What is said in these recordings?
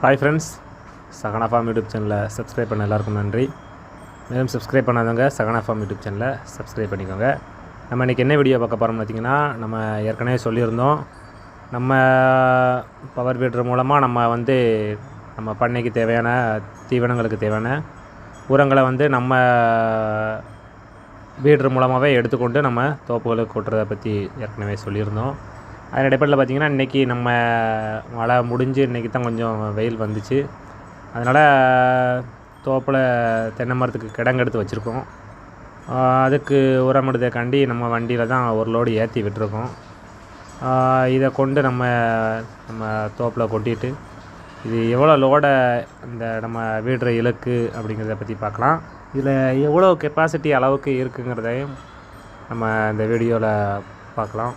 Hi friends Sagana farm YouTube சேனலை subscribe பண்ண எல்லாருக்கும் நன்றி. மேலும் சப்ஸ்கிரைப் பண்ணாதவங்க சகனா ஃபார்ம் யூடியூப் சேனலை சப்ஸ்கிரைப் பண்ணிக்கோங்க. நம்ம இன்றைக்கி என்ன வீடியோ பார்க்க போகிறோம்னு பார்த்திங்கன்னா நம்ம ஏற்கனவே சொல்லியிருந்தோம். நம்ம பவர் பீட்டர் மூலமாக நம்ம வந்து நம்ம பண்ணைக்கு தேவையான தீவனங்களுக்கு தேவையான உரங்களை வந்து நம்ம பீட்ரு மூலமாகவே எடுத்துக்கொண்டு நம்ம தோப்புகளுக்கு கொட்டுறதை பற்றி ஏற்கனவே சொல்லியிருந்தோம். அதன் அடிப்படையில் பார்த்திங்கன்னா இன்றைக்கி நம்ம மழை முடிஞ்சு இன்றைக்கி தான் கொஞ்சம் வெயில் வந்துச்சு. அதனால் தோப்பில் தென்னை மரத்துக்கு கிடங்கெடுத்து வச்சுருக்கோம். அதுக்கு அதுக்கு உரமிடுறதுக்காண்டி நம்ம வண்டியில் தான் ஒரு லோடு ஏற்றி விட்டுருக்கோம். இதை கொண்டு நம்ம நம்ம தோப்பில் கொட்டிட்டு இது எவ்வளோ லோடை இந்த நம்ம வீடுற இலக்கு அப்படிங்கிறத பற்றி பார்க்கலாம். இதில் எவ்வளோ கெப்பாசிட்டி அளவுக்கு இருக்குங்கிறதையும் நம்ம இந்த வீடியோவில் பார்க்கலாம்.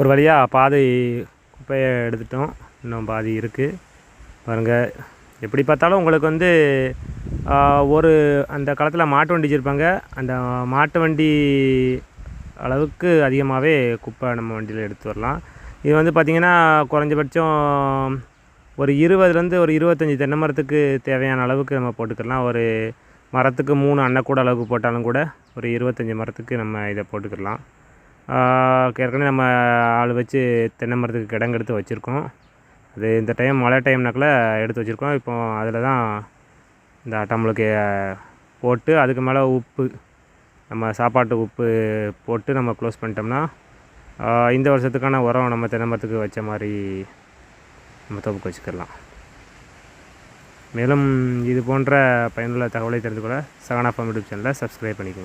ஒரு வழியாக பாதி குப்பையை எடுத்துட்டோம். இன்னும் பாதி இருக்குது பாருங்கள் எப்படி பார்த்தாலும் உங்களுக்கு வந்து ஒரு அந்த காலத்தில் மாட்டு வண்டி வச்சுருப்பாங்க. அந்த மாட்டு வண்டி அளவுக்கு அதிகமாகவே குப்பை நம்ம வண்டியில் எடுத்து வரலாம். இது வந்து பார்த்திங்கன்னா குறைஞ்சபட்சம் ஒரு இருபதுலேருந்து ஒரு இருபத்தஞ்சி தென்னை மரத்துக்கு தேவையான அளவுக்கு நம்ம போட்டுக்கலாம். ஒரு மரத்துக்கு மூணு அன்னக்கூட அளவுக்கு போட்டாலும் கூட ஒரு இருபத்தஞ்சி மரத்துக்கு நம்ம இதை போட்டுக்கலாம். ஏற்கனவே நம்ம ஆள் வச்சு தென்னை மரத்துக்கு கிடங்கு எடுத்து வச்சுருக்கோம். அது இந்த டைம் மழை டைம்னாக்கில் எடுத்து வச்சுருக்கோம். இப்போ அதில் தான் இந்த டம்ளுக்கு போட்டு அதுக்கு மேலே உப்பு நம்ம சாப்பாட்டு உப்பு போட்டு நம்ம க்ளோஸ் பண்ணிட்டோம்னா இந்த வருஷத்துக்கான உரம் நம்ம தென்னை மரத்துக்கு வச்ச மாதிரி நம்ம தோப்புக்கு வச்சுக்கலாம். மேலும் இது போன்ற பயனுள்ள தகவலை தெரிந்து கொள்ள சகனா ஃபார்ம் யூடியூப் சேனலை சப்ஸ்கிரைப் பண்ணிக்கோங்க.